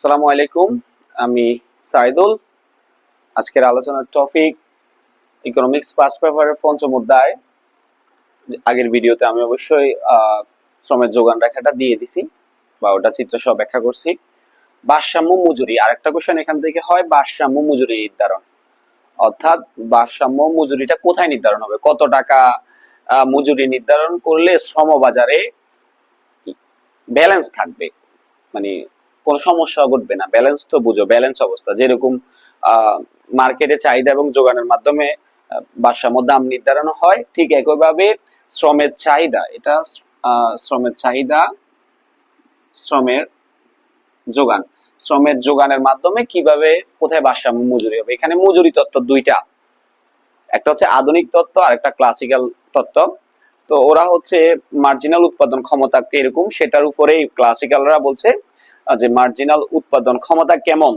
আসসালামু আলাইকুম, আমি সাইদুল। আজকের আলোচনার টপিক ইকোনমিক্স পাস পেপারের পঞ্চম অধ্যায়। আগের ভিডিওতে আমি অবশ্যই শ্রমের যোগান রেখাটা দিয়ে দিছি, বা ওটা চিত্র সহ ব্যাখ্যা করছি। ভারসাম্য মজুরি, আরেকটা কোশ্চেন এখান থেকে হয়, ভারসাম্য মজুরি নির্ধারণ। অর্থাৎ ভারসাম্য মজুরিটা কোথায় নির্ধারণ হবে? কত টাকা মজুরি নির্ধারণ করলে শ্রম বাজারে ব্যালেন্স থাকবে? মানে কোনো সমস্যা ঘটবে না। ব্যালেন্স তো বুঝো ব্যালেন্স অবস্থা। যেরকম মার্কেটে চাহিদা এবং যোগানের মাধ্যমে ভারসাম্য দাম নির্ধারণ হয়, ঠিক একইভাবে শ্রমের চাহিদা। এটা শ্রমের চাহিদা, শ্রমের যোগান। শ্রমের যোগানের মাধ্যমে কীভাবে, কোথায় ভারসাম্য মজুরি হবে? এখানে মজুরি তত্ত্ব দুইটা। একটা হচ্ছে আধুনিক তত্ত্ব আর একটা ক্লাসিক্যাল তত্ত্ব। তো ওরা হচ্ছে মার্জিনাল উৎপাদন ক্ষমতা এরকম সেটার উপরেই ক্লাসিক্যালরা বলছে যে মার্জিনাল উৎপাদন ক্ষমতা কেমন,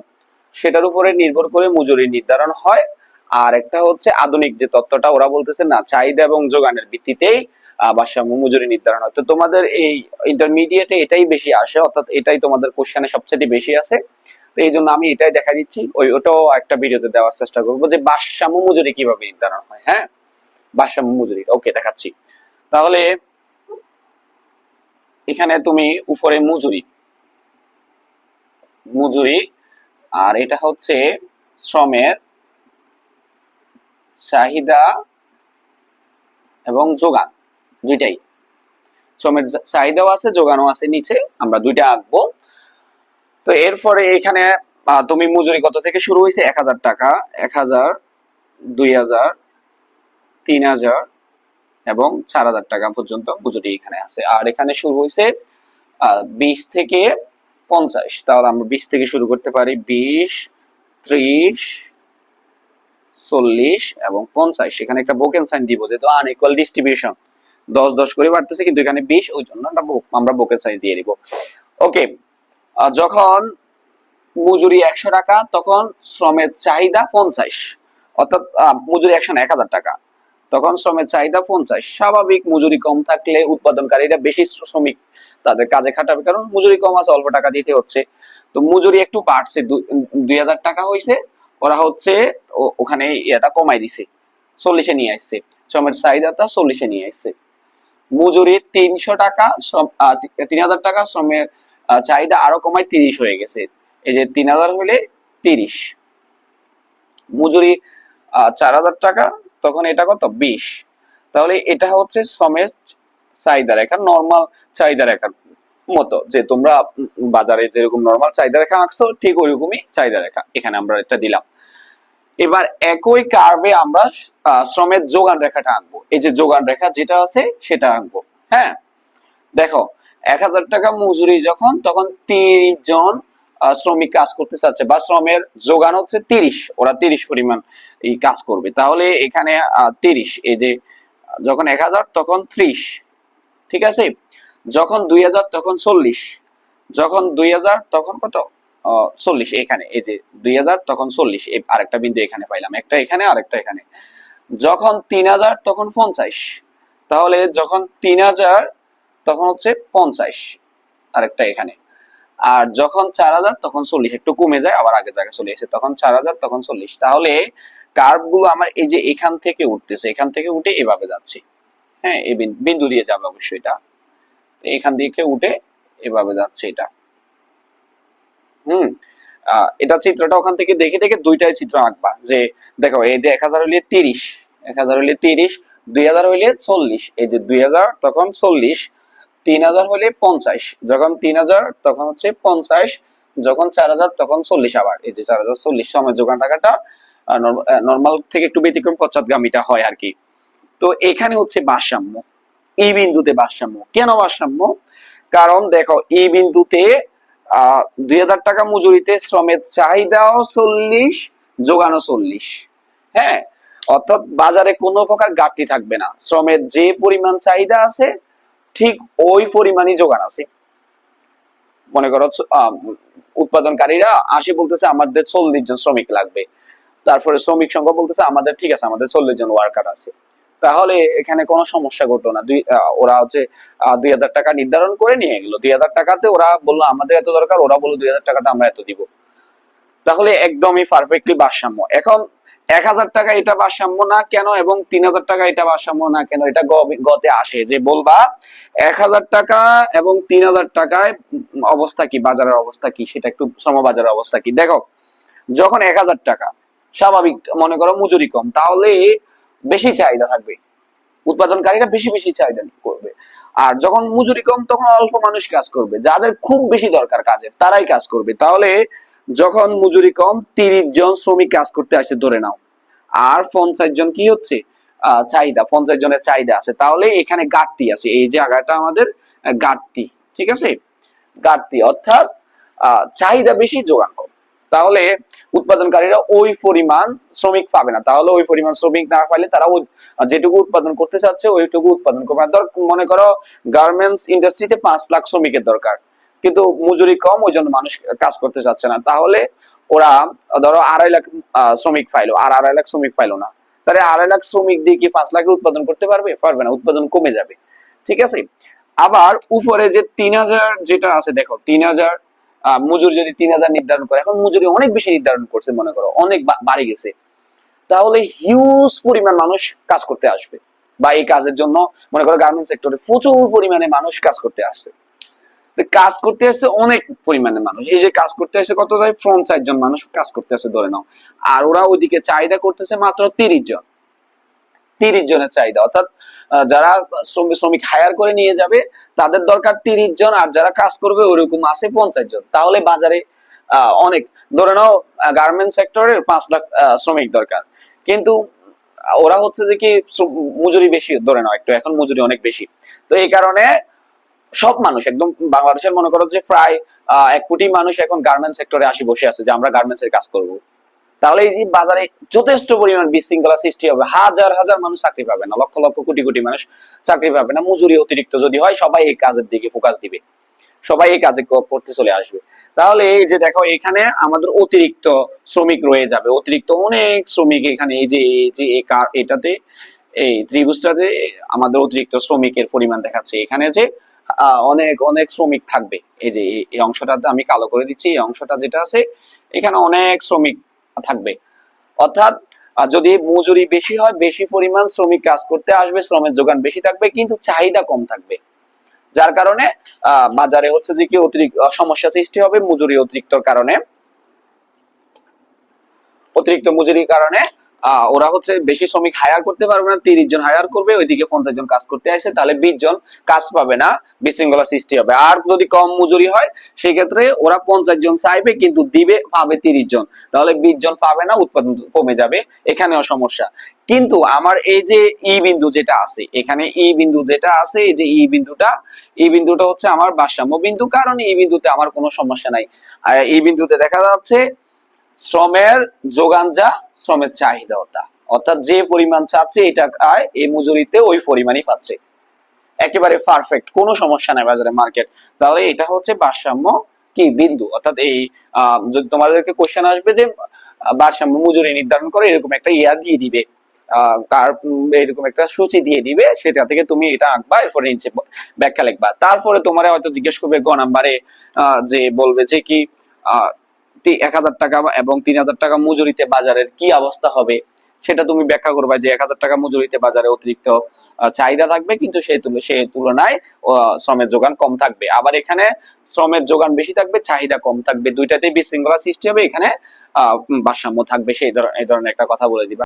সেটার উপরে নির্ভর করে মজুরি নির্ধারণ হয়। আর একটা হচ্ছে আধুনিক যে তত্ত্বটা ওরা বলতেছে না, চাহিদা এবং যোগানের ভিত্তিতেই ভারসাম্য মজুরি নির্ধারণ হয়। তো তোমাদের এই ইন্টারমিডিয়েটে এটাই বেশি আসে, অর্থাৎ এটাই তোমাদের কোশ্চেনে সবচেয়ে বেশি আছে তো এই জন্য আমি এটাই দেখা দিচ্ছি, ওই ওটাও একটা ভিডিওতে দেওয়ার চেষ্টা করব যে ভারসাম্য মজুরি কীভাবে নির্ধারণ হয় হ্যাঁ? ভারসাম্য মজুরি, ওকে, দেখাচ্ছি। তাহলে এখানে তুমি উপরে মজুরি মজুরি, আর এটা হচ্ছে শ্রমের চাহিদা এবং যোগান, দুইটাই। শ্রমের চাহিদাও আছে, যোগানও আছে, নিচে আমরা দুইটা আঁকবো। তো এরপরে এখানে তুমি মজুরি কত থেকে শুরু হয়েছে? এক হাজার টাকা, এক হাজার, দুই হাজার, তিন হাজার এবং চার হাজার টাকা পর্যন্ত মজুরি এখানে আছে। আর এখানে শুরু হয়েছে বিশ থেকে পঞ্চাশ। তাহলে আমরা বিশ থেকে শুরু করতে পারি বিশ, ত্রিশ, চল্লিশ এবং পঞ্চাশ। এখানে একটা বোকেন সাইন দিব, যেহেতু আনইকুয়াল ডিস্ট্রিবিউশন দশ দশ করে বাড়তেছে, কিন্তু এখানে বিশ, ওই জন্য আমরা বোকেন সাইন দিয়ে দিব। ওকে যখন মজুরি একশো টাকা, তখন শ্রমের চাহিদা পঞ্চাশ। অর্থাৎ মজুরি একশো এক হাজার টাকা। তখন শ্রমের চাহিদা পঞ্চাশ। স্বাভাবিক মজুরি কম থাকলে উৎপাদনকারীরা বেশি শ্রমিক তাদের কাজে খাটাবে, কারণ মজুরি কম আছে, অল্প টাকা দিতে হচ্ছে। তো মজুরি একটু বাড়ছে দুই হাজার টাকা হয়েছে ওরা হচ্ছে ওখানে এটা কমাই দিছে, চল্লিশে নিয়ে আসছে। শ্রমের চাহিদাটা চল্লিশে নিয়ে আসছে। মজুরি তিনশো টাকা তিন হাজার টাকা, শ্রমের চাহিদা আরও কমায় তিরিশ হয়ে গেছে। এই যে তিন হাজার হলে তিরিশ। মজুরি চার হাজার টাকা, তখন এটা কত? বিশ। তাহলে এটা হচ্ছে শ্রমের চাহিদা রেখা নর্মাল চাহিদা রেখার মতো। যে তোমরা বাজারে যেরকম নর্মাল চাহিদা রেখা আঁকছো, ঠিক ওইরকমই চাহিদা রেখা এখানে আমরা এটা দিলাম। এবার একই কার্ভে আমরা শ্রমের যোগান রেখাটা আঁকবো। এই যে যোগান রেখা যেটা আছে, সেটা আঁকবো। হ্যাঁ? দেখো, এক হাজার টাকা মজুরি যখন, তখন তিরিশ জন শ্রমিক কাজ করতে চাচ্ছে বা শ্রমের যোগান হচ্ছে তিরিশ। ওরা তিরিশ পরিমাণ কাজ করবে। তাহলে এখানে তিরিশ। এই যে, যখন এক হাজার, তখন ত্রিশ। ঠিক আছে? যখন দুই হাজার, তখন চল্লিশ। যখন দুই হাজার, তখন কত? চল্লিশ এখানে। এই যে দুই হাজার, তখন চল্লিশ। আরেকটা বিন্দু এখানে পাইলাম। একটা এখানে, আরেকটা এখানে। যখন তিন হাজার, তখন পঞ্চাশ। তাহলে যখন তিন হাজার, তখন হচ্ছে পঞ্চাশ। আরেকটা এখানে। আর যখন চার হাজার, তখন চল্লিশ। একটু কমে যায়, আবার আগের জায়গায় চলে এসে তখন চার হাজার, তখন চল্লিশ। তাহলে কার্ভগুলো আমার এই যে এখান থেকে উঠতেছে, এখান থেকে উঠে এভাবে যাচ্ছে। হ্যাঁ এই বিন- বিন্দু দিয়ে যাবে অবশ্যই এটা। এখান থেকে উঠে এভাবে যাচ্ছে এটা। হুম এটা চিত্রটা ওখান থেকে দেখে দেখে দুইটাই চিত্র আঁকবা। যে, দেখো, এই যে এক হাজার হইলে তিরিশ, এক হাজার হইলে তিরিশ, দুই হাজার হইলে চল্লিশ, এই যে দুই হাজার তখন চল্লিশ, তিন হাজার হলে পঞ্চাশ, যখন তিন হাজার তখন হচ্ছে পঞ্চাশ, যখন চার হাজার তখন চল্লিশ আবার। এই যে চার হাজার চল্লিশ সময় যোগান টাকাটা নর্মাল থেকে একটু ব্যতিক্রম পশ্চাৎগামীটা হয় আর কি। তো এখানে হচ্ছে ভারসাম্য। এই বিন্দুতে ভারসাম্য। কেন ভারসাম্য? কারণ দেখো, এই বিন্দুতে দুই হাজার টাকা মজুরিতে শ্রমের চাহিদাও চল্লিশ, যোগানও চল্লিশ। হ্যাঁ? অর্থাৎ বাজারে কোনো প্রকার ঘাটতি থাকবে না। শ্রমের যে পরিমাণ চাহিদা আছে, ঠিক ওই পরিমাণই যোগান আছে। মনে করো উৎপাদনকারীরা আশি বলতেছে, আমাদের চল্লিশ জন শ্রমিক লাগবে। তারপরে শ্রমিক সংখ্যা বলতেছে, আমাদের, ঠিক আছে, আমাদের চল্লিশ জন ওয়ার্কার আছে। তাহলে এখানে কোনো সমস্যা ঘটলো না। দুই ওরা হচ্ছে দুই হাজার টাকা নির্ধারণ করে নিয়ে গেলো। দুই হাজার টাকাতে ওরা বলল, আমাদের এত দরকার। ওরা বলল, দুই হাজার টাকাতে আমরা এত দিব। তাহলে একদমই পারফেক্টলি ভারসাম্য। এখন এক হাজার টাকা এটা ভারসাম্য না কেন এবং তিন হাজার টাকা এটা ভারসাম্য না কেন? এটা গতে আসে। যে বলবা, এক হাজার টাকা এবং তিন হাজার টাকায় অবস্থা কি? বাজারের অবস্থা কি? সেটা একটু শ্রমবাজারের অবস্থা কি? দেখো, যখন এক হাজার টাকা, স্বাভাবিক মনে করো মজুরি কম, তাহলে বেশি চাহিদা থাকবে। উৎপাদনকারীরা বেশি বেশি চাহিদা করবে। আর যখন মজুরি কম, তখন অল্প মানুষ কাজ করবে। যাদের খুব বেশি দরকার কাজের, তারাই কাজ করবে। তাহলে যখন মজুরি কম, তিরিশ জন শ্রমিক কাজ করতে আসে, ধরে নাও। আর পঞ্চাশ জন কি হচ্ছে? চাহিদা, পঞ্চাশ জনের চাহিদা আছে। তাহলে এখানে ঘাটতি আছে। এই জায়গাটা আমাদের ঘাটতি, ঠিক আছে? ঘাটতি, অর্থাৎ চাহিদা বেশি, যোগান কম। তাহলে উৎপাদনকারীরা ওই পরিমাণ শ্রমিক পাবে না। তাহলে ওই পরিমাণ শ্রমিক না পাইলে তারা যেটুকু উৎপাদন করতে চাচ্ছে, ওইটুকু উৎপাদন করবে না। মনে করো গার্মেন্টস ইন্ডাস্ট্রিতে পাঁচ লাখ শ্রমিকের দরকার। কিন্তু মজুরি কম, ওই জন্য মানুষ কাজ করতে চাচ্ছে না। তাহলে ওরা, ধরো, আড়াই লাখ শ্রমিক পাইলো। আর আড়াই লাখ শ্রমিক পাইলো না। তাহলে আড়াই লাখ শ্রমিক দিয়ে কি পাঁচ লাখের উৎপাদন করতে পারবে? পারবে না। উৎপাদন কমে যাবে। ঠিক আছে? আবার উপরে যে তিন হাজার যেটা আছে, দেখো, তিন হাজার মজুরি যদি তিন হাজার নির্ধারণ করে, এখন মজুরি অনেক বেশি নির্ধারণ করছে, মনে করো, অনেক বাড়ে গেছে। তাহলে হিউজ পরিমাণ মানুষ কাজ করতে আসবে। বা এই কাজের জন্য, মনে করো গার্মেন্ট সেক্টরে প্রচুর পরিমাণে মানুষ কাজ করতে আসছে। কাজ করতে আসছে অনেক পরিমাণে মানুষ। এই যে কাজ করতে আসছে কত যায়? ফ্রন্ট সাইড জন মানুষ কাজ করতে আসছে, ধরে নাও। আর ওরা ওইদিকে চাহিদা করতেছে মাত্র তিরিশ জন। তিরিশ জনের চাহিদা। অর্থাৎ যারা শ্রমিক হায়ার করে নিয়ে যাবে, তাদের দরকার তিরিশ জন, আর যারা কাজ করবে ওরকম আছে পঞ্চাশ জন। তাহলে বাজারে অনেক। ধরে নাও গার্মেন্ট সেক্টরের পাঁচ লাখ শ্রমিক দরকার। কিন্তু, ওরা হচ্ছে যে কি মজুরি বেশি, ধরে নাও একটু। এখন মজুরি অনেক বেশি। তো এই কারণে, সব মানুষ, একদম বাংলাদেশের মনে করো যে প্রায় এক কোটি মানুষ এখন গার্মেন্ট সেক্টরে আসি বসে আছে, যে আমরা গার্মেন্টস এর কাজ করব। তাহলে এই বাজারে যথেষ্ট পরিমাণ বিশৃঙ্খলা সৃষ্টি হবে। হাজার হাজার মানুষ চাকরি পাবে না, লক্ষ লক্ষ কোটি কোটি মানুষ চাকরি পাবে না। মজুরি অতিরিক্ত যদি হয়, সবাই এই কাজের দিকে ফোকাস দিবে। সবাই এই কাজে করতে চলে আসবে। তাহলে এই যে দেখো, এখানে আমাদের অতিরিক্ত শ্রমিক রয়ে যাবে। অতিরিক্ত অনেক শ্রমিক এখানে, এই যে যে এটাতে, এই ত্রিভুজটাতে আমাদের অতিরিক্ত শ্রমিকের পরিমাণ দেখাচ্ছে। এখানে যে অনেক অনেক শ্রমিক থাকবে। এই যে এই অংশটাতে আমি কালো করে দিচ্ছি। এই অংশটা যেটা আছে, এখানে অনেক শ্রমিক থাকবে। অর্থাৎ যদি মজুরি বেশি হয়, বেশি পরিমাণ শ্রমিক কাজ করতে আসবে, শ্রমের যোগান বেশি থাকবে, কিন্তু চাহিদা কম থাকবে। যার কারণে বাজারে হচ্ছে যে কি অতিরিক্ত সমস্যা সৃষ্টি হবে মজুরি অতিরিক্ত কারণে। অতিরিক্ত মজুরির কারণে ওরা হচ্ছে বেশি শ্রমিক হায়ার করতে পারবে না, তিরিশ জন হায়ার করবে, ওইদিকে পঞ্চাশ জন কাজ করতে আসে, তাহলে বিশ জন কাজ পাবে না, বিশৃঙ্খলা সৃষ্টি হবে। আর যদি কম মজুরি হয় সেই ক্ষেত্রে ওরা পঞ্চাশ জন চাইবে, কিন্তু দিবে, পাবে তিরিশ জন। তাহলে বিশ জন পাবে না, উৎপাদন কমে যাবে, এখানেও সমস্যা। কিন্তু আমার এই যে ই বিন্দু যেটা আছে, এখানে ই বিন্দু যেটা আছে, এই যে ই বিন্দুটা এই বিন্দুটা হচ্ছে আমার ভারসাম্য বিন্দু, কারণ ই বিন্দুতে আমার কোনো সমস্যা নাই। এই বিন্দুতে দেখা যাচ্ছে শ্রমের যোগান যা, শ্রমের চাহিদা অর্থাৎ যে পরিমাণ চাচ্ছে, এটা আয়, এই মজুরিতে ওই পরিমাণই পাচ্ছে। একেবারে পারফেক্ট কোনো সমস্যা নাই বাজারে মার্কেট তাহলে এটা হচ্ছে ভারসাম্য কি? বিন্দু। অর্থাৎ এই যদি তোমাদেরকে কোশ্চেন আসবে যে, ভারসাম্য মজুরি নির্ধারণ করে এরকম একটা ইয়া দিয়ে দিবে কার, এরকম একটা সূচি দিয়ে দিবে, সেটা থেকে তুমি এটা আঁকবা, এরপরে নিচে ব্যাখ্যা লিখবা। তারপরে তোমার হয়তো জিজ্ঞেস করবে গ নাম্বারে যে বলবে যে কি এক হাজার টাকা এবং তিন হাজার টাকা মজুরিতে বাজারের কি অবস্থা হবে, সেটা তুমি ব্যাখ্যা করবা যে এক হাজার টাকা মজুরিতে বাজারে অতিরিক্ত চাহিদা থাকবে, কিন্তু সেই তুল- তুলনায় শ্রমের যোগান কম থাকবে। আবার এখানে শ্রমের যোগান বেশি থাকবে, চাহিদা কম থাকবে। দুইটাতেই বিশৃঙ্খলা সৃষ্টি হবে, এখানে, আহ, ভারসাম্য থাকবে, সেই ধরনের এই ধরনের একটা কথা বলে দিবা।